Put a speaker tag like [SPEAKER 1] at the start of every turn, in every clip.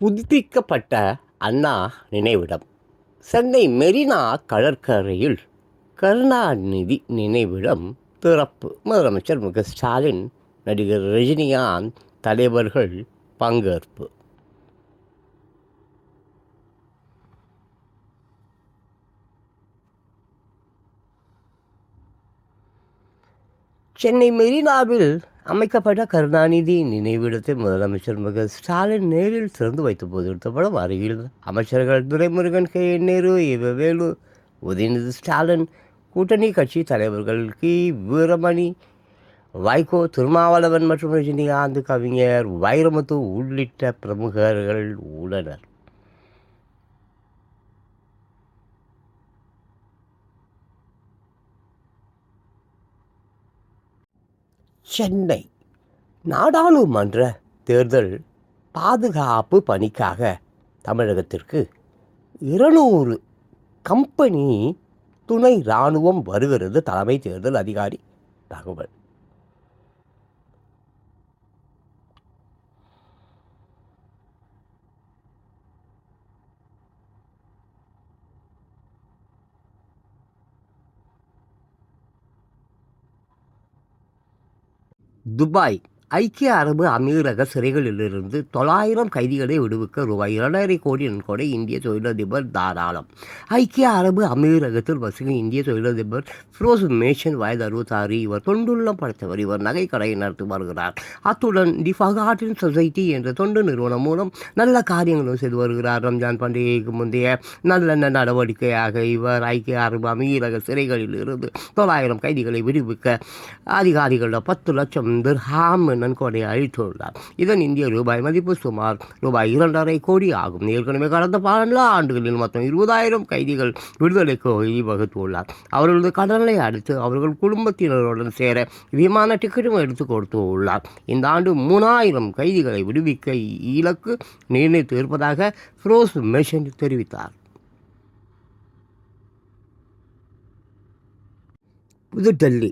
[SPEAKER 1] புதுப்பிக்கப்பட்ட அண்ணா நினைவிடம். சென்னை மெரினா கடற்கரையில் கருணாநிதி நினைவிடம் திறப்பு. முதலமைச்சர் மு க ஸ்டாலின் நடிகர் ரஜினிகாந்த் தலைவர்கள் பங்கேற்பு. சென்னை மெரினாவில் அமைக்கப்பட்ட கருணாநிதி நினைவிடத்தை முதலமைச்சர் மு ஸ்டாலின் நேரில் திறந்து வைத்த போது எடுத்த படம் அருகில் அமைச்சர்கள் துரைமுருகன் கே. என். நேரு இவ வேலு உதயநிதி ஸ்டாலின் கூட்டணி கட்சி தலைவர்கள் கி. வீரமணி வைகோ திருமாவளவன் மற்றும் ரஜினிகாந்த் கவிஞர் வைரமுத்து உள்ளிட்ட பிரமுகர்கள் உள்ளனர். சென்னை நாடாளுமன்ற தேர்தல் பாதுகாப்பு பணிக்காக தமிழகத்திற்கு இருநூறு கம்பெனி துணை இராணுவம் வருகிறது தலைமை தேர்தல் அதிகாரி தகவல். துபாய். ஐக்கிய அரபு அமீரக சிறைகளிலிருந்து தொள்ளாயிரம் கைதிகளை விடுவிக்க ரூபாய் இரண்டரை கோடி நன்கொடை இந்திய தொழிலதிபர் தாராளம். ஐக்கிய அரபு அமீரகத்தில் வசிக்கும் இந்திய தொழிலதிபர் ஃபிரோஸ் மேஷன் வயது அறுபத்தாறு இவர் தொண்டுள்ளம் படைத்தவர். இவர் நகைக்கடையை நடத்தி வருகிறார். அத்துடன் தி ஃபகாட்டின் சொசைட்டி என்ற தொண்டு நிறுவனம் மூலம் நல்ல காரியங்களும் செய்து வருகிறார். ரம்ஜான் பண்டிகைக்கு முந்தைய நல்ல நடவடிக்கையாக இவர் ஐக்கிய அரபு அமீரக சிறைகளில் இருந்து தொள்ளாயிரம் கைதிகளை விடுவிக்க அதிகாரிகளிடம் பத்து லட்சம் திர்ஹாம் நன்கொடை அளித்துள்ளார் இதன் இந்திய ரூபாய் மதிப்பு சுமார் ரூபாய் இரண்டரை கோடி ஆகும் ஏற்கனவே கடந்த பன்னெண்டு ஆண்டுகளில் மொத்தம் இருபதாயிரம் கைதிகள் விடுதலைக்கு வகுத்துள்ளார் அவர்களது கடனை அடுத்து அவர்கள் குடும்பத்தினருடன் சேர விமான டிக்கெட்டும் எடுத்து கொடுத்து உள்ளார் இந்த ஆண்டு மூணாயிரம் கைதிகளை விடுவிக்க இலக்கு நிர்ணயித்து இருப்பதாக ஃபிரோஸ் மெஷன் தெரிவித்தார் புதுடெல்லி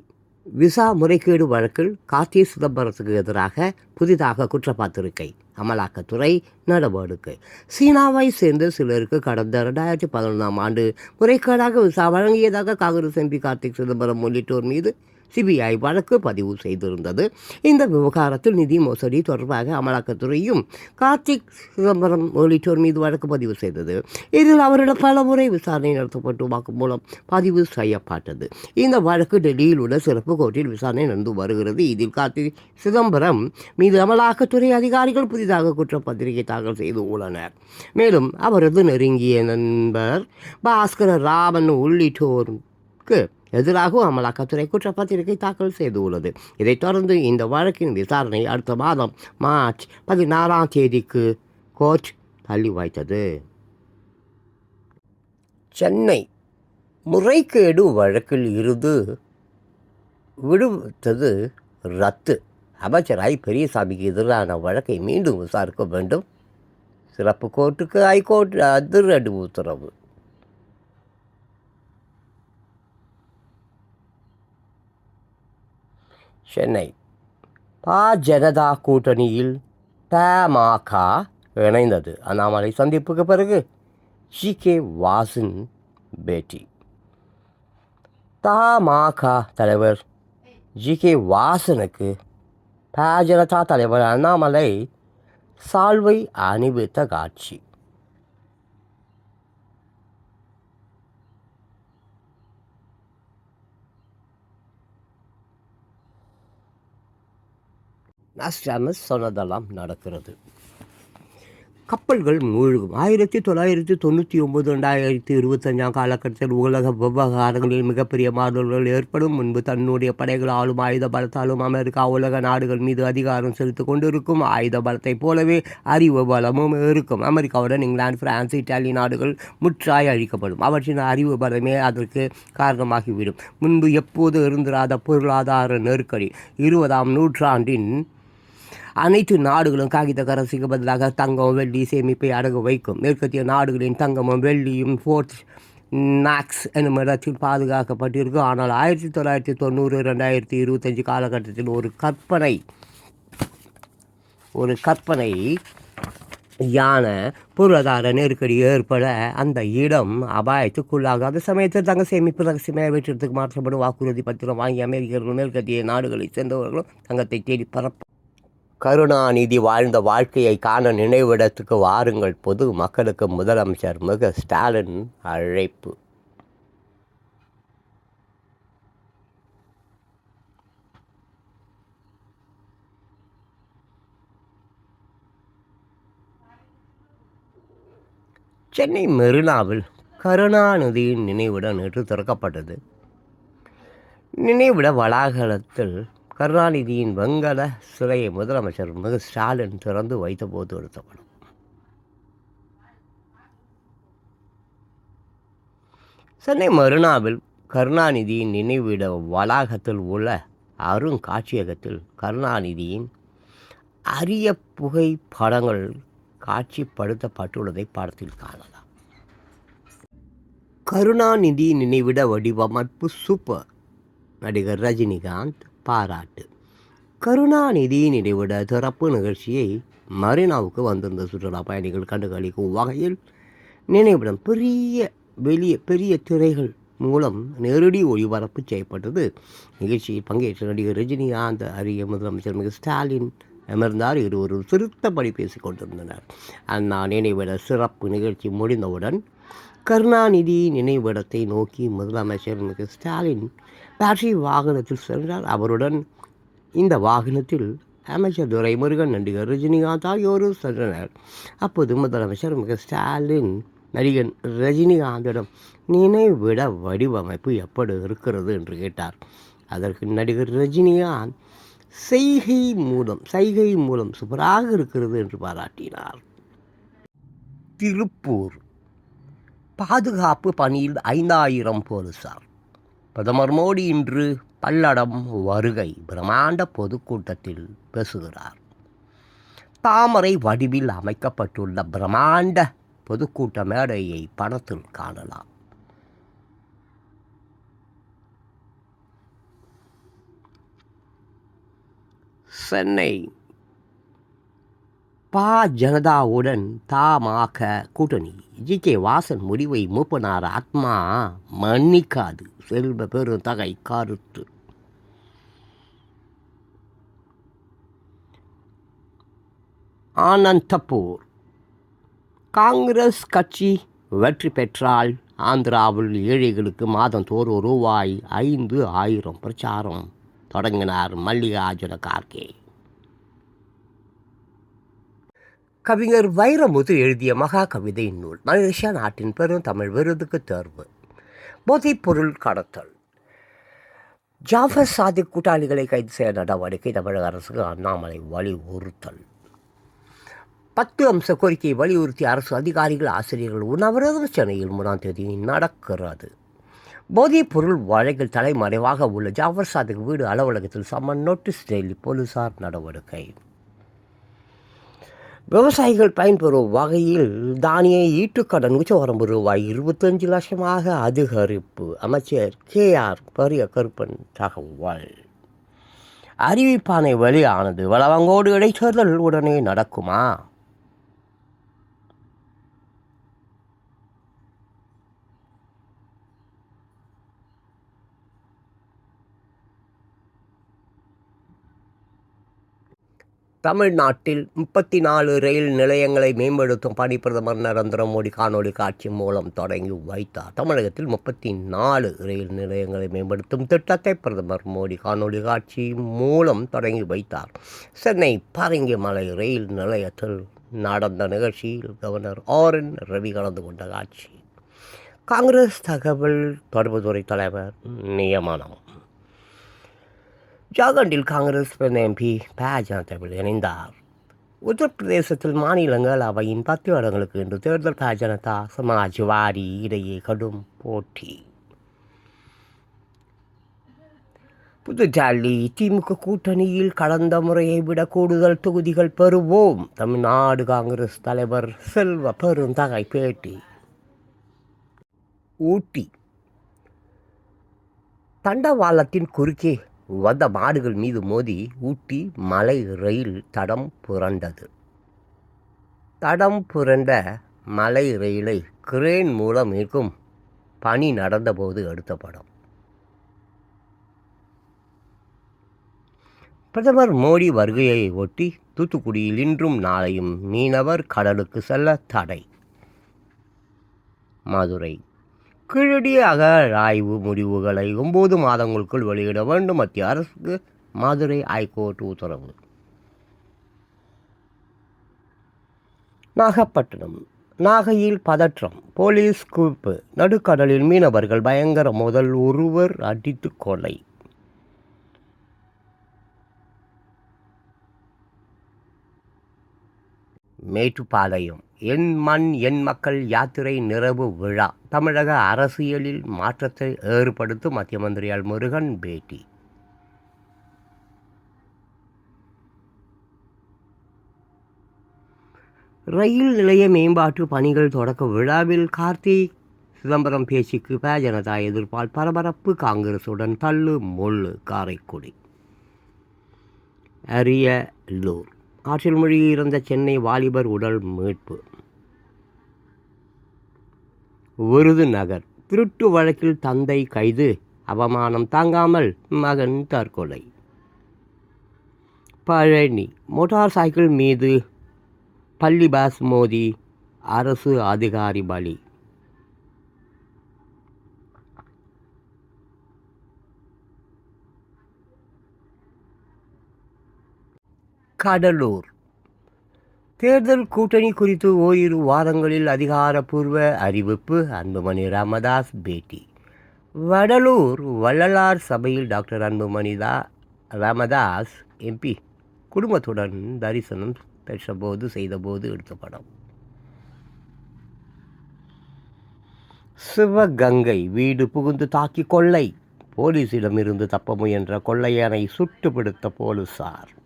[SPEAKER 1] விசா முறைகேடு வழக்கில் கார்த்தி சிதம்பரத்துக்கு எதிராக புதிதாக குற்றப்பாத்திருக்கை அமலாக்கத்துறை நடவடிக்கை. சீனாவை சேர்ந்த சிலருக்கு கடந்த ரெண்டாயிரத்தி பதினொன்றாம் ஆண்டு முறைகேடாக விசா வழங்கியதாக காங்கிரஸ் எம்பி கார்த்திக் சிதம்பரம் உள்ளிட்டோர் மீது சிபிஐ வழக்கு பதிவு செய்திருந்தது. இந்த விவகாரத்தில் நிதி மோசடி தொடர்பாக அமலாக்கத்துறையும் கார்த்திக் சிதம்பரம் உள்ளிட்டோர் மீது வழக்கு பதிவு செய்தது. இதில் அவரிடம் பல முறை விசாரணை நடத்தப்பட்டு வாக்குமூலம் பதிவு செய்யப்பட்டது. இந்த வழக்கு டெல்லியில் உள்ள சிறப்பு கோர்ட்டில் விசாரணை நடந்து வருகிறது. இதில் கார்த்திக் சிதம்பரம் மீது அமலாக்கத்துறை அதிகாரிகள் புதிதாக குற்றப்பத்திரிகை தாக்கல் செய்து உள்ளனர். மேலும் அவரது நெருங்கிய நண்பர் பாஸ்கர ராமன் உள்ளிட்டோருக்கு எதிராக அமலாக்கத்துறை குற்றப்பத்திரிகை தாக்கல் செய்துள்ளது. இதைத் தொடர்ந்து இந்த வழக்கின் விசாரணை அடுத்த மாதம் மார்ச் பதினாறாம் தேதிக்கு கோர்ட் தள்ளி வைத்தது. சென்னை முறைகேடு வழக்கில் இருந்து விடுவித்தது ரத்து. அமைச்சர் ஐ பெரியசாமிக்கு எதிரான வழக்கை மீண்டும் விசாரிக்க வேண்டும். சிறப்பு கோர்ட்டுக்கு ஹைகோர்ட் அதிரடி உத்தரவு. சென்னை. பா ஜனதா கூட்டணியில் தமாக இணைந்தது. அண்ணாமலை சந்திப்புக்கு பிறகு ஜி கே வாசன் பேட்டி. தமாக தலைவர் ஜி கே வாசனுக்கு பா ஜனதா தலைவர் அண்ணாமலை சால்வை அணிவித்த காட்சி. நாஸ்டாமஸ் சொன்னதெல்லாம் நடக்கிறது. கப்பல்கள் மூழ்கும். ஆயிரத்தி தொள்ளாயிரத்தி தொண்ணூற்றி ஒம்பது ரெண்டாயிரத்தி இருபத்தஞ்சாம் காலகட்டத்தில் உலக விவகாரங்களில் மிகப்பெரிய மாறுதல்கள் ஏற்படும். முன்பு தன்னுடைய படைகள் ஆளும் ஆயுத பலத்தாலும் அமெரிக்கா உலக நாடுகள் மீது அதிகாரம் செலுத்திக் கொண்டிருக்கும். ஆயுத பலத்தைப் போலவே அறிவு பலமும் இருக்கும். அமெரிக்காவுடன் இங்கிலாந்து பிரான்ஸ் இத்தாலி நாடுகள் முற்றாய் அழிக்கப்படும். அவற்றின் அறிவு பலமே அதற்கு காரணமாகிவிடும். முன்பு எப்போது இருந்திராத பொருளாதார நெருக்கடி? இருபதாம் நூற்றாண்டின் அனைத்து நாடுகளும் காகித கரன்சிக்கு பதிலாக தங்கம் வெள்ளி சேமிப்பை அடகு வைக்கும். மேற்கத்திய நாடுகளின் தங்கமும் வெள்ளியும் ஃபோர்த் நாக்ஸ் என்னும் இடத்தில் பாதுகாக்கப்பட்டிருக்கும். ஆனால் ஆயிரத்தி தொள்ளாயிரத்தி தொண்ணூறு ரெண்டாயிரத்தி இருபத்தஞ்சு காலகட்டத்தில் ஒரு கற்பனை ஒரு கற்பனை யானை பொருளாதார நெருக்கடி ஏற்பட அந்த இடம் அபாயத்துக்குள்ளாக அந்த சமயத்தில் தங்க சேமிப்பு ரகசியமாக வெற்றிடத்துக்கு மாற்றப்படும். வாக்குறுதி பத்திரம் வாங்கி அமெரிக்கர்கள் மேற்கத்திய நாடுகளை சேர்ந்தவர்களும் தங்கத்தை தேடி பரப்ப கருணாநிதி வாழ்ந்த வாழ்க்கையை காண நினைவிடத்துக்கு வாருங்கள். பொது மக்களுக்கு முதலமைச்சர் மிக ஸ்டாலின் அழைப்பு. சென்னை மெரினாவில் கருணாநிதியின் நினைவிடம் நேற்று திறக்கப்பட்டது. நினைவிட வளாகத்தில் கருணாநிதியின் வங்கல சிறையை முதலமைச்சர் மிகு ஸ்டாலின் திறந்து வைத்தபோது எடுத்தப்படும் சென்னை மறுநாவில் கருணாநிதியின் நினைவிட வளாகத்தில் உள்ள அருங்காட்சியகத்தில் கருணாநிதியின் அரிய புகைப்படங்கள் காட்சிப்படுத்தப்பட்டுள்ளதை படத்தில் காணலாம். கருணாநிதி நினைவிட வடிவமைப்பு சூப்பர். நடிகர் ரஜினிகாந்த் பாராட்டு. கருணாநிதி நினைவிட சிறப்பு நிகழ்ச்சியை மரினாவுக்கு வந்திருந்த சுற்றுலா பயணிகள் கண்டுகளிக்கும் வகையில் நினைவிடம் பெரிய வெளிய பெரிய திரைகள் மூலம் நேரடி ஒளிபரப்பு செய்யப்பட்டது. நிகழ்ச்சியில் பங்கேற்ற நடிகர் ரஜினிகாந்த் அரிய முதலமைச்சர் மிக ஸ்டாலின் அமர்ந்தார். இருவரும் சிறுத்தபடி பேசிக் கொண்டிருந்தனர். அண்ணா நினைவிட சிறப்பு நிகழ்ச்சி முடிந்தவுடன் கருணாநிதி நினைவிடத்தை நோக்கி முதலமைச்சர் மிக ஸ்டாலின் பேட்டரி வாகனத்தில் சென்றார். அவருடன் இந்த வாகனத்தில் அமைச்சர் துரைமுருகன் நடிகர் ரஜினிகாந்த் ஆகியோரும் சென்றனர். அப்போது முதலமைச்சர் மிக ஸ்டாலின் நடிகன் ரஜினிகாந்திடம் நினைவிட வடிவமைப்பு எப்படி இருக்கிறது? என்று கேட்டார். அதற்கு நடிகர் ரஜினிகாந்த் செய்கை மூலம் சைகை மூலம் சூப்பராக இருக்கிறது என்று பாராட்டினார். திருப்பூர் பாதுகாப்பு பணியில் ஐந்தாயிரம் போலீசார். பிரதமர் மோடி இன்று பல்லடம் வருகை பிரம்மாண்ட பொதுக்கூட்டத்தில் பேசுகிறார். தாமரை வடிவில் அமைக்கப்பட்டுள்ள பிரம்மாண்ட பொதுக்கூட்ட மேடையை படத்தில் காணலாம். சென்னை பா ஜனதாவுடன் தமாக கூட்டணி. ஜி கே வாசன் முடிவை மூப்பனார் ஆத்மா மன்னிக்காது. செல்வ பெருந்தகை கருத்து. ஆனந்தபூர் காங்கிரஸ் கட்சி வெற்றி பெற்றால் ஆந்திராவில் ஏழைகளுக்கு மாதந்தோறும் ரூபாய் ஐந்து ஆயிரம் பிரச்சாரம் தொடங்கினார் மல்லிகார்ஜுன கார்கே. கவிஞர் வைரமுது எழுதிய மகா கவிதை நூல். மலேசியா நாட்டின் பெரும் தமிழ் விருதுக்கு தேர்வு. போதைப்பொருள் கடத்தல். ஜாஃபர் சாதிக் கூட்டாளிகளை கைது செய்ய நடவடிக்கை தமிழக அரசுக்கு அண்ணாமலை வலியுறுத்தல். பத்து அம்ச கோரிக்கையை வலியுறுத்தி அரசு அதிகாரிகள் ஆசிரியர்கள் உண்ணாவிரதம் சென்னையில் மூணாம் தேதி நடக்கிறது. போதைப் பொருள் வழக்கில் தலைமறைவாக உள்ள ஜாஃபர் சாதிக் வீடு அலுவலகத்தில் சம்மன் நோட்டீஸ் டெல்லி போலீசார் நடவடிக்கை. விவசாயிகள் பயன்பெறும் வகையில் தானிய ஈட்டுக்கடன் உச்சவரம்பு ரூபாய் இருபத்தஞ்சு லட்சமாக அதிகரிப்பு. அமைச்சர் கே ஆர் பெரிய கருப்பன் தகவல். அறிவிப்பானை வெளியானது வளவங்கோடு இடைத்தேர்தல் உடனே நடக்குமா? தமிழ்நாட்டில் முப்பத்தி நாலு ரயில் நிலையங்களை மேம்படுத்தும் பணி பிரதமர் நரேந்திர மோடி காணொலி காட்சி மூலம் தொடங்கி வைத்தார். தமிழகத்தில் முப்பத்தி நாலு ரயில் நிலையங்களை மேம்படுத்தும் திட்டத்தை பிரதமர் மோடி காணொலி காட்சி மூலம் தொடங்கி வைத்தார். சென்னை பரங்கிமலை ரயில் நிலையத்தில் நடந்த நிகழ்ச்சியில் கவர்னர் ஆரன் ரவி கலந்து கொண்ட காட்சி. காங்கிரஸ் தகவல் தொடர்புத்துறை தலைவர் நியமனம். ஜார்க்கண்டில் காங்கிரஸ் பெண் எம்பி ப ஜனதாவில் இணைந்தார் உத்தரப்பிரதேசத்தில் மாநிலங்கள் அவையின் பத்து இடங்களுக்கு இன்று தேர்தல் ப ஜனதா சமாஜ்வாடி இடையே கடும் போட்டி. புதுடெல்லி திமுக கூட்டணியில் கடந்த முறையை விட கூடுதல் தொகுதிகள் பெறுவோம். தமிழ்நாடு காங்கிரஸ் தலைவர் செல்வ பெருந்தகை பேட்டி ஊட்டி. தண்டவாளத்தின் குறுக்கே வந்த மாடுகள் மீது மோதி ஊட்டி மலை ரயில் தடம் புரண்டது. தடம் புரண்ட மலை ரயிலை கிரேன் மூலம் இருக்கும் பணி நடந்தபோது எடுத்த படம். பிரதமர் மோடி வருகையை ஒட்டி தூத்துக்குடியில் இன்றும் நாளையும் மீனவர் கடலுக்கு செல்ல தடை. மதுரை கீழடி அகழாய்வு முடிவுகளை ஒன்பது மாதங்களுக்குள் வெளியிட வேண்டும். மத்திய அரசுக்கு மதுரை ஹைகோர்ட் உத்தரவு. நாகப்பட்டினம். நாகையில் பதற்றம். போலீஸ் குவிப்பு. நடுக்கடலில் மீனவர்கள் பயங்கர மோதல். ஒருவர் அடித்து கொலை. மேட்டுப்பாளையம். என் மண் என் மக்கள் யாத்திரை நிறைவு விழா. தமிழக அரசியலில் மாற்றத்தை ஏற்படுத்தும் மத்திய மந்திரியால் முருகன் பேட்டி. ரயில் நிலைய மேம்பாட்டு பணிகள் தொடக்க விழாவில் கார்த்திக் சிதம்பரம் பேச்சுக்கு ப ஜனதா எதிர்ப்பால் பரபரப்பு காங்கிரசுடன் தள்ளு முள்ளு காரைக்குடி. அரியலூர் ஆற்றில் மொழி சென்னை வாலிபர் உடல் மீட்பு. விருதுநகர் திருட்டு வழக்கில் தந்தை கைது. அவமானம் தாங்காமல் மகன் தற்கொலை. பழனி. மோட்டார் சைக்கிள் மீது பள்ளி பஸ் மோதி அரசு அதிகாரி பலி. கடலூர். தேர்தல் கூட்டணி குறித்து ஓரிரு வாரங்களில் அதிகாரப்பூர்வ அறிவிப்பு அன்புமணி ராமதாஸ் பேட்டி. வடலூர் வள்ளலார் சபையில் டாக்டர் அன்புமணிதா ராமதாஸ் எம்பி குடும்பத்துடன் தரிசனம் பெற்றபோது செய்தபோது எடுத்த படம். சிவகங்கை வீடு புகுந்து தாக்கி கொள்ளை. போலீசிடமிருந்து தப்ப முயன்ற கொள்ளையனை சுட்டுப்பிடித்த போலீசார்.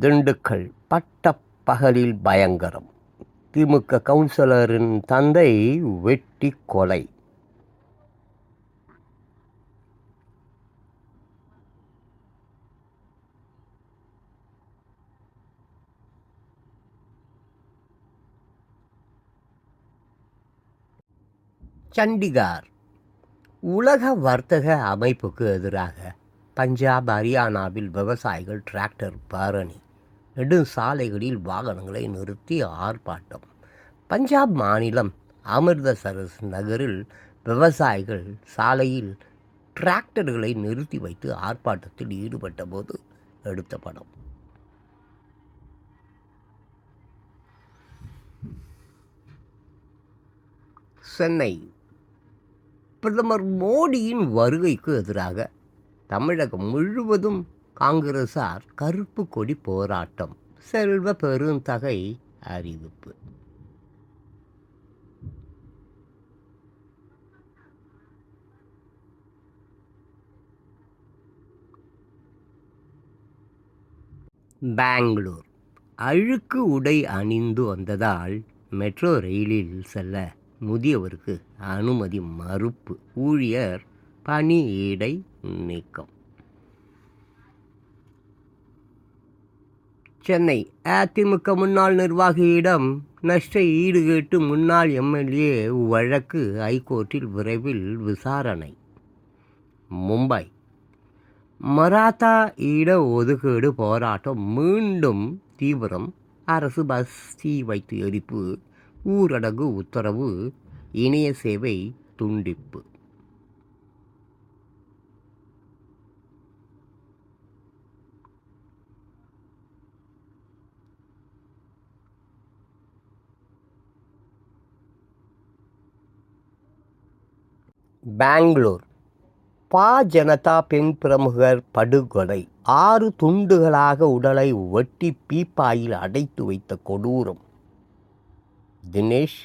[SPEAKER 1] திண்டுக்கல் பட்ட பகலில் பயங்கரம். திமுக கவுன்சிலரின் தந்தை வெட்டி கொலை சண்டிகார் உலக வர்த்தக அமைப்புக்கு எதிராக பஞ்சாப் ஹரியானாவில் விவசாயிகள் டிராக்டர் பேரணி நெடுஞ்சாலைகளில் வாகனங்களை நிறுத்தி ஆர்ப்பாட்டம். பஞ்சாப் மாநிலம் அமிர்தசரஸ் நகரில் விவசாயிகள் சாலையில் டிராக்டர்களை நிறுத்தி வைத்து ஆர்ப்பாட்டத்தில் ஈடுபட்ட போது எடுத்த படம். சென்னை பிரதமர் மோடியின் வருகைக்கு எதிராக தமிழகம் முழுவதும் காங்கிரசார் கருப்பு கொடி போராட்டம் செல்வ பெருந்தகை அறிவிப்பு. பெங்களூர். அழுக்கு உடை அணிந்து வந்ததால் மெட்ரோ ரயிலில் செல்ல முதியவருக்கு அனுமதி மறுப்பு. ஊழியர் பணியிடை நீக்கம். சென்னை அதிமுக முன்னாள் நிர்வாகியிடம் நஷ்ட ஈடு கேட்டு முன்னாள் எம்எல்ஏ வழக்கு ஐகோர்ட்டில் விரைவில் விசாரணை. மும்பை. மராத்தா இட ஒதுக்கீடு போராட்டம் மீண்டும் தீவிரம். அரசு பஸ் தீ வைத்து எரிப்பு ஊரடங்கு உத்தரவு இணைய சேவை துண்டிப்பு. பெங்களூர். பா ஜனதா பெண் பிரமுகர் படுகொலை. ஆறு துண்டுகளாக உடலை வெட்டி பீப்பாயில் அடைத்து வைத்த கொடூரம். தினேஷ்.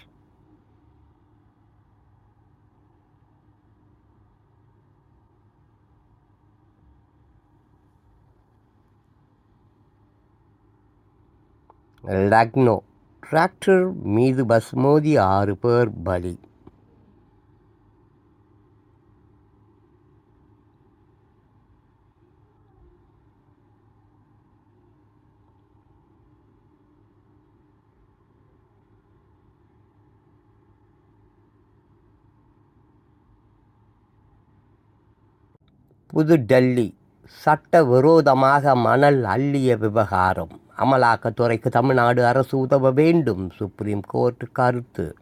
[SPEAKER 1] லக்னோ டிராக்டர் மீது பஸ் மோதி ஆறு பேர் பலி. புதுடெல்லி சட்டவிரோதமாக மணல் அள்ளிய விவகாரம். அமலாக்கத்துறைக்கு தமிழ்நாடு அரசு உதவ வேண்டும். சுப்ரீம் கோர்ட் கருத்து.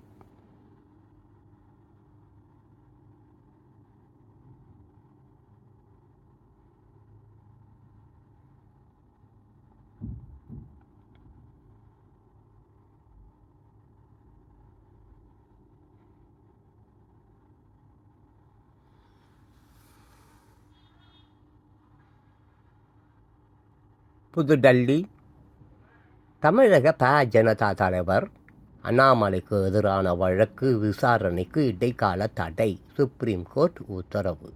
[SPEAKER 1] புதுடெல்லி தமிழக ப ஜனதா தலைவர் அண்ணாமலைக்கு எதிரான வழக்கு விசாரணைக்கு இடைக்கால தடை சுப்ரீம் கோர்ட் உத்தரவு.